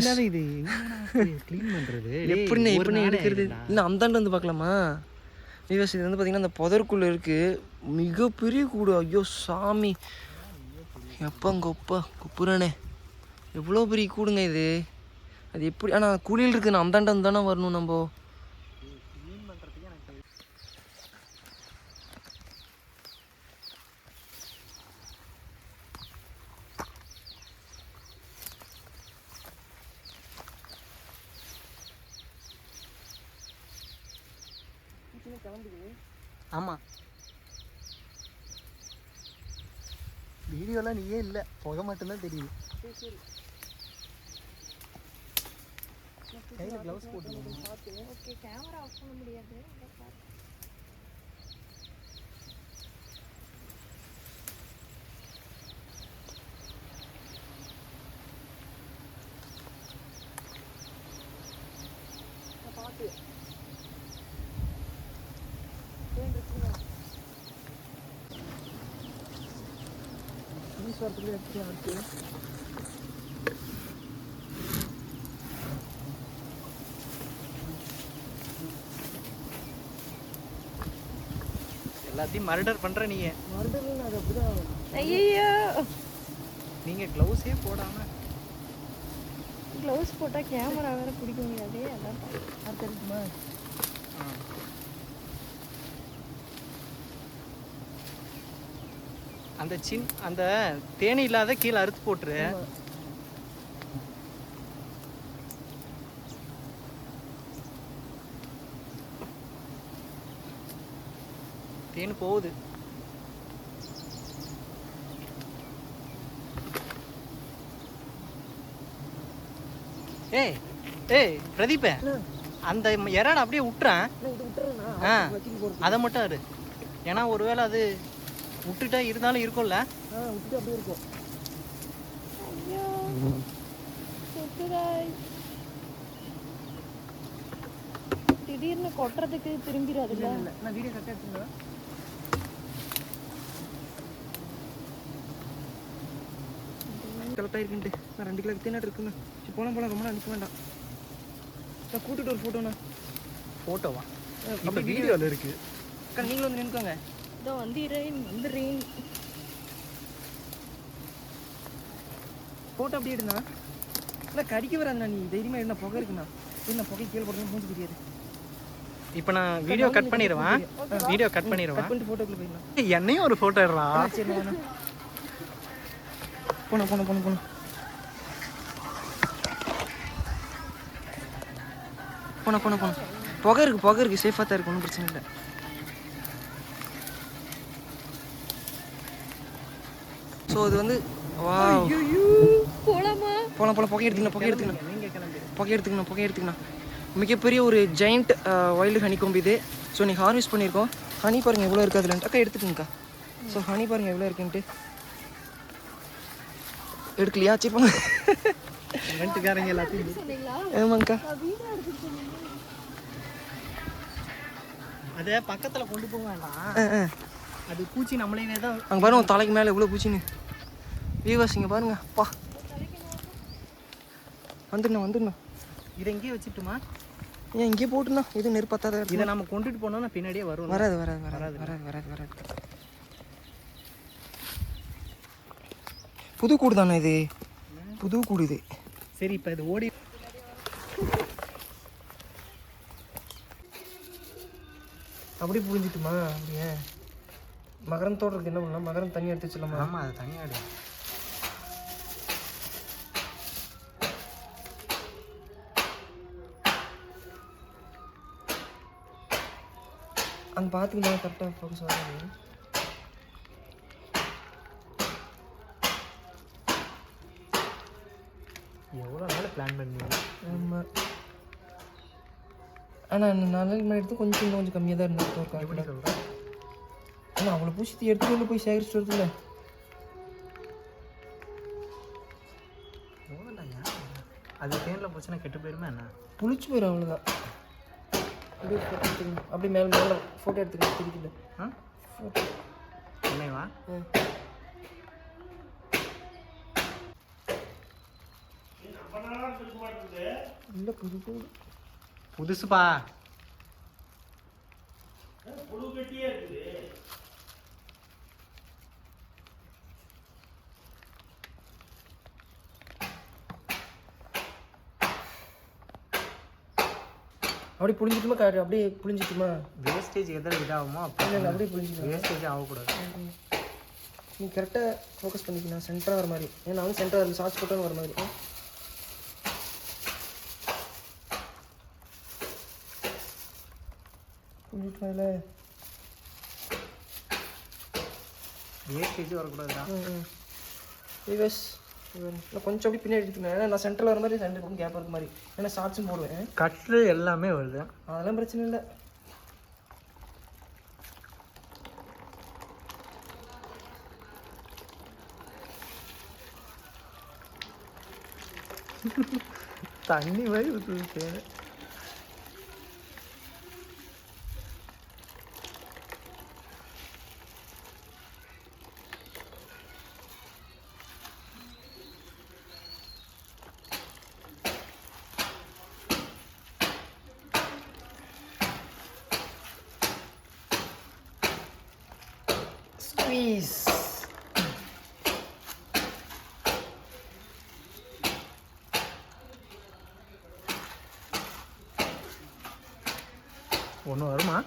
இது? க்ளீன் பண்றது? எப்படிண்ணே எப்படிண்ணே எடுக்கிறது? இல்லை அந்தாண்டு வந்து பார்க்கலாமா? விவஸ் இது வந்து பார்த்தீங்கன்னா அந்த புதருக்குள்ளே இருக்குது மிகப்பெரிய கூடு. ஐயோ சாமி. எப்பா கொப்பா குப்புறானே. எவ்வளோ பெரிய கூடுங்க இது? அது எப்படி? ஆனால் குழியில் இருக்குண்ணா அந்தாண்ட வந்து தானே வரணும் நம்ம? ஆமாம் வீடியோலாம் நீயே இல்லை புகை மட்டும்தான் தெரியுது கையில் க்ளவுஸ் போட்டு ஓகே கேமரா ஆஃப் பண்ண முடியாது ஈஸ்வரத்துக்கு எப்படி இருக்கு எல்லாத்தையும் மர்டர் பண்ற நீங்க மறுபடியும் அது அப்படிதான் ஐயோ நீங்க க்ளவுஸே போடாம. க்ளவுஸ் போட்டால் கேமரா வேற பிடிக்க முடியாது அதான். அடுத்தடுக்குமா ஆ. அந்த சின் அந்த தேனி இல்லாத கீழே அறுத்து போட்டுரு. தேன் போகுது. ஏய் ஏய் பிரதீப அந்த இறான அப்படியே விட்டுறேன் அதை மட்டும் அரு ஏன்னா ஒருவேளை அது விட்டுட்டா இருந்தாலும் இருக்கும்ல? ஆ விட்டுட்டு அப்படியே இருக்கும். திடீர்னு கொட்டுறதுக்கு திரும்பிடாதுல்ல? இல்லை நான் வீடியோ கரெக்டாக எடுத்துங்களா கரெக்டாக இருக்குன்ட்டு நான் ரெண்டு கிலோ தேனாட்டு இருக்குங்க. போலாம் போலாம். ரொம்ப நாள் நிற்க வேண்டாம். நான் கூட்டிட்டு ஒரு ஃபோட்டோண்ணா ஃபோட்டோவா அப்படி இப்போ வீடியோவில் இருக்கு. அக்கா நீங்களும் வந்து நின்றுக்கோங்க இதோ வந்துடுறேன் வந்துடுறேன் ஃபோட்டோ அப்படியே எடுண்ணா இல்லை கடிக்க வராதுண்ணா நீ. தைரியமாக இருந்தால் புகை இருக்குண்ணா. என்ன புகை கீழே போடுறது மூஞ்சி தெரியாது. இப்போ நான் வீடியோ கட் பண்ணிடுவேன். வீடியோ கட் பண்ணிடுவேன். ஃபோட்டோக்குள்ளே போயிடலாம். என்னையும் ஒரு ஃபோட்டோ வரேன். போணும் போணும் போணும் போணும் போன போன போன புகை இருக்கு புகை இருக்கு. சேஃபாக தான் இருக்கு ஒன்றும் பிரச்சனை இல்லை. ஸோ அது வந்து வா போலாமா போலாம் போலாம் புகை எடுத்துக்கணும் புகை எடுத்துக்கணும் புகை எடுத்துக்கணும் புகை எடுத்துக்கணும் மிகப்பெரிய ஒரு ஜெயிண்ட் வைல்டு ஹனி கொம்பு இது. ஸோ நீ ஹார்வெஸ்ட் பண்ணியிருக்கோம் ஹனி பாருங்க எவ்வளோ இருக்கு அதுலன்ட்டு அக்கா எடுத்துக்கோங்கக்கா ஸோ ஹனி பாருங்க எவ்வளோ இருக்குன்ட்டு. எடுக்கலையா? சரி ரெண்டுக்காரங்க எல்லாத்தையும் ஆமாங்கக்கா. அதை பக்கத்தில் கொண்டு போக வேண்டாம். அது பூச்சி நம்மளே தான் அங்கே பாருங்க தலைக்கு மேலே எவ்வளோ பூச்சின்னு. வீவாஸ் இங்கே பாருங்க. அப்பா வந்துடுண்ணா வந்துடுண்ணா இதை இங்கேயே வச்சுட்டுமா ஏன் இங்கே போட்டுண்ணா எதுவும் நெருப்பாத்தாத இதை நம்ம கொண்டுட்டு போனோம்னா பின்னாடியே வரும். வராது வராது வராது வராது வராது வராது. புது கூடு தானே இது புது கூடு இது. சரி இப்போ இது ஓடி அப்படி புரிஞ்சிட்டுமா? அப்படியே. மகரம் தோட்டத்துக்கு என்ன பண்ணலாம்? மகரம் தண்ணி எடுத்து வச்சிடலாமா? ஆமாம் அது தனியாடு அங்கே பார்த்துக்கலாம் கரெக்டாக ஃபோக்கஸ் ஆகுது எவ்வளோ நாள் பிளான் பண்ணி ஆமாம் ஆனால் நாலு முன்னாடி எடுத்து கொஞ்சம் இன்னும் கொஞ்சம் கம்மியாக தான் இருந்தது ஒரு காலத்தில் சொல்கிறேன் ஆனால் அவ்வளோ பூச்சி எடுத்துட்டு உள்ள போய் சேகரிச்சுட்டு வருதுல்ல அது தேனில் போச்சுன்னா கெட்டு போயிருமா என்ன? புளிச்சு போயிடும் அவ்வளோதான் அப்படியே ஃபோட்டோ எடுத்துக்கணும். அப்படியே மேலே மேலே ஃபோட்டோ எடுத்துக்கணும். பிடிக்கல. ஆ? ஃபோட்டோ என்னவா? இல்லை புது கூடு. புதுசுப்பா. அப்படி புளிஞ்சிட்டுமா காட்டு அப்படியே புளிஞ்சிட்டுமா வேஸ்டேஜ் எதில் இதாகுமோ அப்போ இல்லை இல்லை அப்படியே புளிஞ்சிக்கலாம் வேஸ்டேஜ் ஆகக்கூடாது. நீ கரெக்டாக ஃபோக்கஸ் பண்ணிக்கணும். சென்டராக வர மாதிரி. ஏன்னா வந்து சென்டராக சார்ஜ் போட்டாலும் வர மாதிரி. அதில் வேஸ்டேஜ் வரக்கூடாதுடா. ரிவர்ஸ் இல்லை கொஞ்சம் அப்படி பின்னாடி எடுத்துக்கணும் ஏன்னா நான் சென்டரில் வர மாதிரி சென்டர் பக்கம் கேப் இருக்க மாதிரி. ஏன்னா ஷார்ட்ஸும் போடுவேன். கட்ரு எல்லாமே வருது. அதெல்லாம் பிரச்சனை இல்லை. தண்ணி மாதிரி ஊற்றுது தேவை ஒன்று வருமா?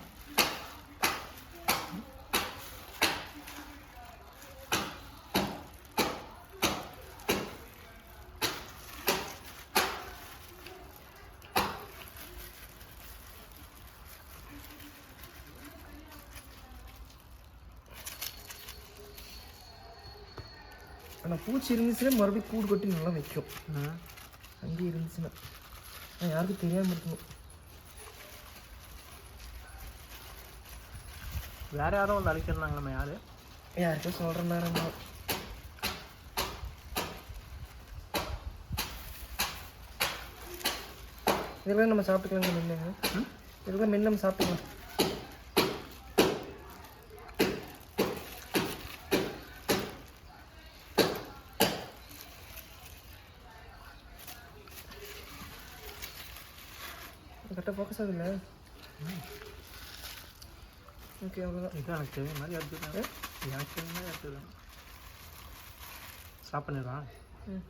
ஆனால் பூச்சி இருந்துச்சுன்னா மறுபடியும் கூடு கட்டி நல்லா வைக்கும். அங்கேயே இருந்துச்சுன்னா. யாருக்கும் தெரியாமல் இருக்கணும். வேற யாரும் வந்து அழைக்கிறாங்களே யாரு? யாருக்கும் சொல்கிற நேரம் தான் இதெல்லாம் நம்ம சாப்பிட்டுக்கலாம் மென்னு இதெல்லாம் மென்னு நம்ம சாப்பிட்டுக்கலாம். கரெக்டாக ஃபோக்கஸ் ஆகுதுல்ல ஓகே அவ்வளோதான் இது எனக்கு தெரியும் மாதிரி எடுத்துக்கலாம் எனக்கு தெரியும் மாதிரி எடுத்துக்கலாம் ஸ்டாப் பண்ணிடுறான் ம்